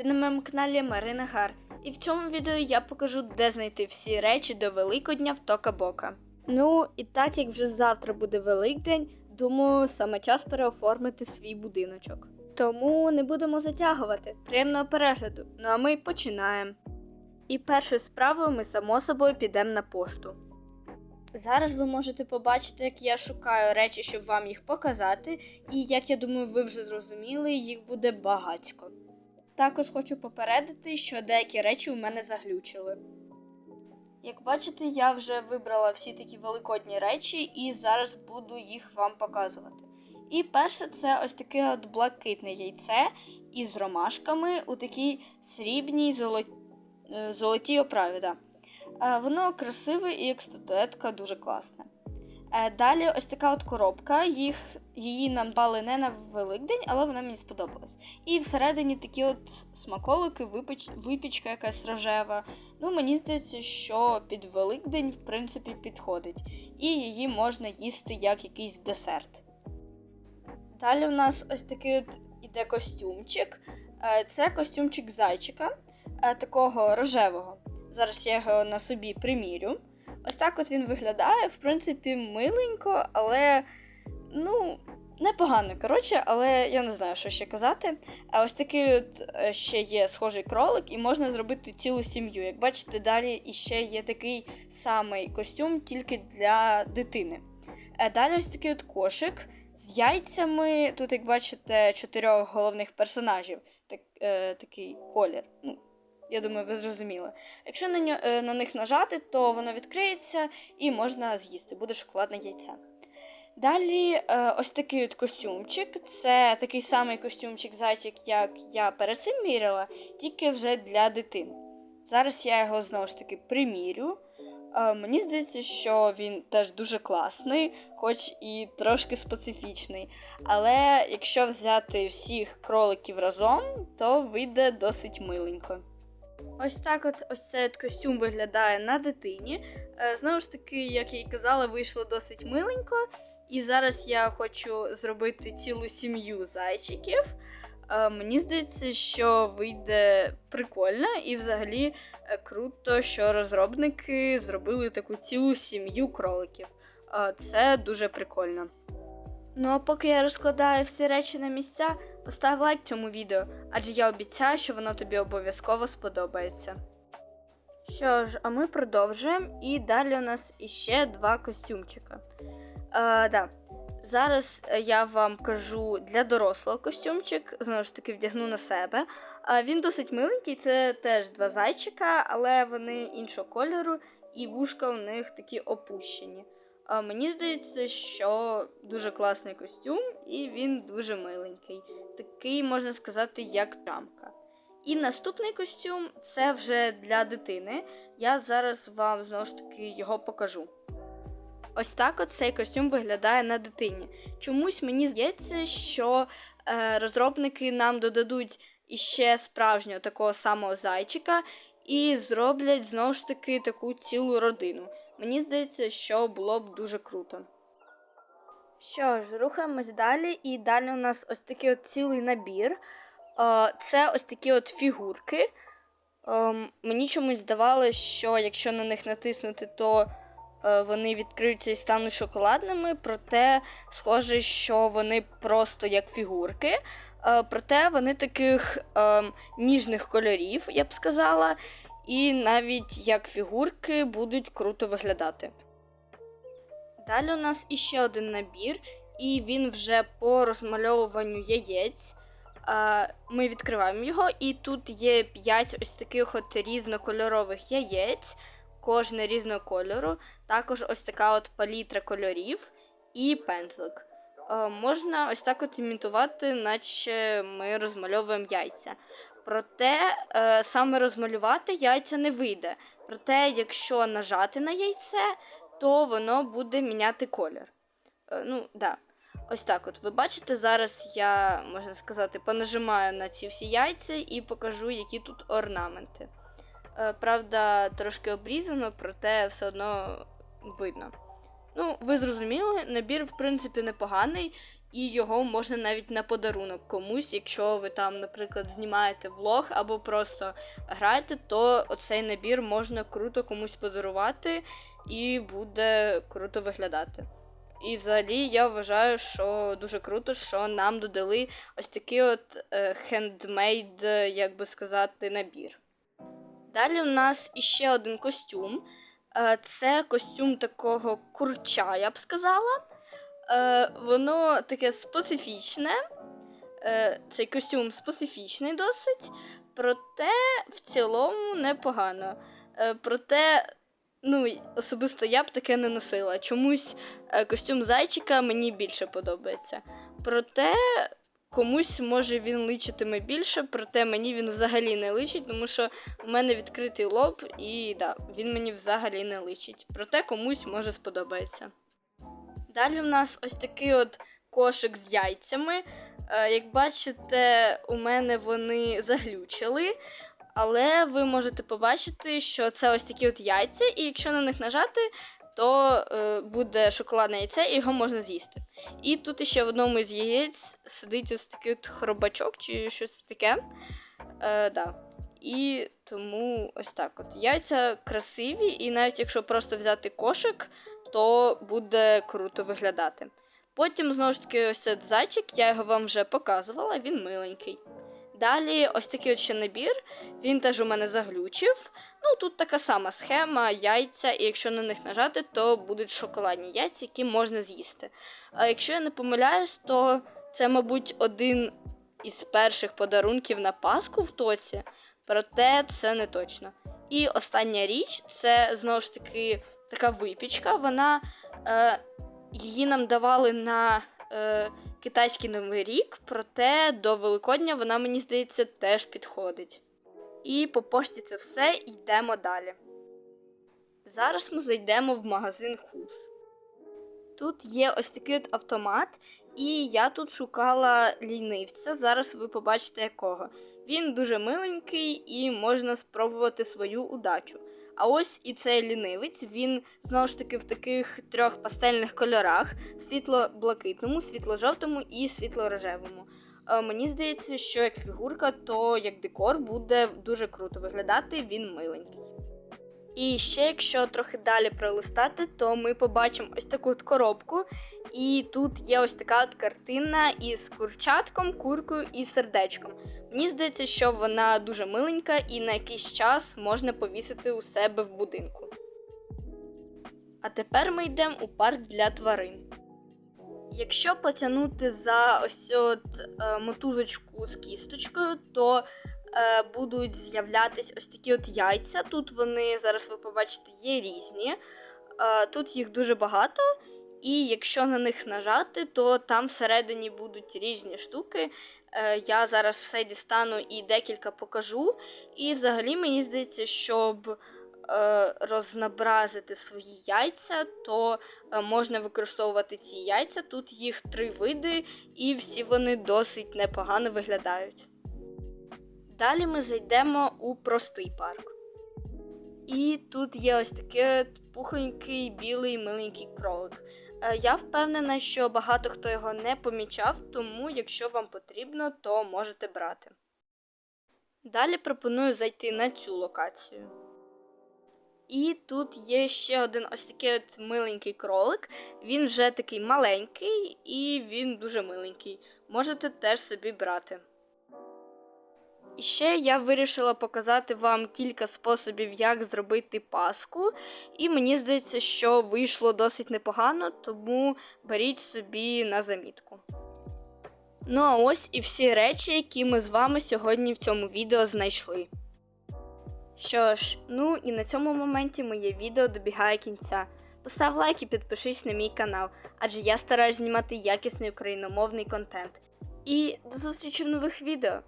Ти на моєму каналі Марина Гар. І в цьому відео я покажу, де знайти всі речі до Великодня в Тока Бока. Ну, і так як вже завтра буде Великдень, думаю, саме час переоформити свій будиночок. Тому не будемо затягувати. Приємного перегляду. Ну а ми починаємо. І першою справою ми само собою підемо на пошту. Зараз ви можете побачити, як я шукаю речі, щоб вам їх показати, і як я думаю, ви вже зрозуміли, їх буде багатько. Також хочу попередити, що деякі речі у мене заглючили. Як бачите, я вже вибрала всі такі великодні речі і зараз буду їх вам показувати. І перше це ось таке от блакитне яйце із ромашками у такій срібній золотій золотій оправі. Да. Е, Воно красиве і як статуетка дуже класне. Е, Далі ось така от коробка. Їх, її нам дали не на Великдень, але вона мені сподобалась. І всередині такі от смаколики, випіч, випічка якась рожева. Ну, мені здається, що під Великдень, в принципі, підходить. І її можна їсти як якийсь десерт. Далі у нас ось такий от іде костюмчик. Е, Це костюмчик зайчика, е, такого рожевого. Зараз я його на собі примірю. Ось так от він виглядає, в принципі, миленько, але ну, непогано, коротше, але я не знаю, що ще казати. А ось такий от е, ще є схожий кролик, і можна зробити цілу сім'ю. Як бачите, далі іще є такий самий костюм, тільки для дитини. Е, Далі ось такий от кошик з яйцями. Тут, як бачите, чотирьох головних персонажів. Так, е, такий колір. Ну, я думаю, ви зрозуміли. Якщо на, ньо- е, на них нажати, то воно відкриється і можна з'їсти. Буде шоколадне яйце. Далі е, ось такий от костюмчик. Це такий самий костюмчик зайчик, як я перед цим міряла, тільки вже для дитини. Зараз я його знову ж таки примірю. Е, мені здається, що він теж дуже класний, хоч і трошки специфічний. Але якщо взяти всіх кроликів разом, то вийде досить миленько. Ось так от ось цей от костюм виглядає на дитині. Е, Знову ж таки, як я й казала, вийшло досить миленько. І зараз я хочу зробити цілу сім'ю зайчиків. Е, Мені здається, що вийде прикольно і взагалі е, круто, що розробники зробили таку цілу сім'ю кроликів. Це дуже прикольно. Ну а поки я розкладаю всі речі на місця, постав лайк цьому відео, адже я обіцяю, що воно тобі обов'язково сподобається. Що ж, а ми продовжуємо, і далі у нас іще два костюмчика. Е, да. Зараз е, я вам кажу для дорослого костюмчик, знову ж таки, вдягну на себе. Е, він досить миленький, це теж два зайчика, але вони іншого кольору, і вушка у них такі опущені. А мені здається, що дуже класний костюм, і він дуже миленький. Такий, можна сказати, як тамка. І наступний костюм це вже для дитини. Я зараз вам знову ж таки його покажу. Ось так от цей костюм виглядає на дитині. Чомусь мені здається, що е, розробники нам додадуть іще справжнього такого самого зайчика і зроблять знову ж таки таку цілу родину. Мені здається, що було б дуже круто. Що ж, рухаємось далі, і далі у нас ось такий от цілий набір. Це ось такі от фігурки. Ем, Мені чомусь здавалося, що якщо на них натиснути, то е, вони відкриються і стануть шоколадними, проте схоже, що вони просто як фігурки. Е, Проте вони таких ем, ніжних кольорів, я б сказала, і навіть як фігурки будуть круто виглядати. Далі у нас іще один набір, і він вже по розмальовуванню яєць. Ми відкриваємо його, і тут є 5 ось таких от різнокольорових яєць, кожне різного кольору. Також ось така от палітра кольорів і пензлик. Е, Можна ось так от імітувати, наче ми розмальовуємо яйця. Проте е, саме розмалювати яйця не вийде. Проте, якщо нажати на яйце, то воно буде міняти колір. Е, ну, да. Ось так от. Ви бачите, зараз я, можна сказати, понажимаю на ці всі яйця і покажу, які тут орнаменти. Е, правда, трошки обрізано, проте все одно видно. Ну, ви зрозуміли, набір, в принципі, непоганий. І його можна навіть на подарунок комусь, якщо ви там, наприклад, знімаєте влог або просто граєте, то оцей набір можна круто комусь подарувати і буде круто виглядати. І взагалі я вважаю, що дуже круто, що нам додали ось такий от е, хендмейд, як би сказати, набір. Далі у нас іще один костюм. Е, Це костюм такого курча, я б сказала. Е, Воно таке специфічне. Е, Цей костюм специфічний досить, проте в цілому непогано. Е, Проте, ну, особисто я б таке не носила. Чомусь е, костюм зайчика мені більше подобається. Проте комусь може він личитиме більше, проте мені він взагалі не личить, тому що у мене відкритий лоб, і да, він мені взагалі не личить. Проте комусь може сподобається. Далі у нас ось такий от кошик з яйцями. Е, Як бачите, у мене вони заглючили. Але ви можете побачити, що це ось такі от яйця, і якщо на них нажати, то е, буде шоколадне яйце, і його можна з'їсти. І тут ще в одному із яєць сидить ось такий от хробачок чи щось таке. Е, да. І тому ось так от. Яйця красиві, і навіть якщо просто взяти кошик, то буде круто виглядати. Потім, знову ж таки, ось цей зайчик, я його вам вже показувала, він миленький. Далі ось такий ще набір, він теж у мене заглючив. Ну, тут така сама схема, яйця, і якщо на них нажати, то будуть шоколадні яйця, які можна з'їсти. А якщо я не помиляюсь, то це, мабуть, один із перших подарунків на Пасху в тоці, проте це не точно. І остання річ це знову ж таки така випічка. Вона е, її нам давали на е, китайський новий рік, проте до Великодня вона, мені здається, теж підходить. І по пошті це все йдемо далі. Зараз ми зайдемо в магазин Хус. Тут є ось такий от автомат, і я тут шукала лінивця. Зараз ви побачите якого. Він дуже миленький і можна спробувати свою удачу. А ось і цей лінивець, він знову ж таки в таких трьох пастельних кольорах: світло-блакитному, світло-жовтому і світло-рожевому. Е, Мені здається, що як фігурка, то як декор буде дуже круто виглядати, він миленький. І ще, якщо трохи далі пролистати, то ми побачимо ось таку коробку. І тут є ось така от картина із курчатком, куркою і сердечком. Мені здається, що вона дуже миленька і на якийсь час можна повісити у себе в будинку. А тепер ми йдемо у парк для тварин. Якщо потягнути за ось от е, мотузочку з кісточкою, то е, будуть з'являтись ось такі от яйця. Тут вони, зараз ви побачите, є різні. Е, тут їх дуже багато, і якщо на них нажати, то там всередині будуть різні штуки. Е, я зараз все дістану і декілька покажу. І взагалі мені здається, щоб е, рознобразити свої яйця, то е, можна використовувати ці яйця. Тут їх три види, і всі вони досить непогано виглядають. Далі ми зайдемо у простий парк. І тут є ось от пухленький білий миленький кролик. Е, Я впевнена, що багато хто його не помічав, тому якщо вам потрібно, то можете брати. Далі пропоную зайти на цю локацію. І тут є ще один ось такий от миленький кролик. Він вже такий маленький і він дуже миленький. Можете теж собі брати. І ще я вирішила показати вам кілька способів, як зробити паску. І мені здається, що вийшло досить непогано, тому беріть собі на замітку. Ну а ось і всі речі, які ми з вами сьогодні в цьому відео знайшли. Що ж, ну і на цьому моменті моє відео добігає кінця. Постав лайк і підпишись на мій канал, адже я стараюсь знімати якісний україномовний контент. І до зустрічі в нових відео!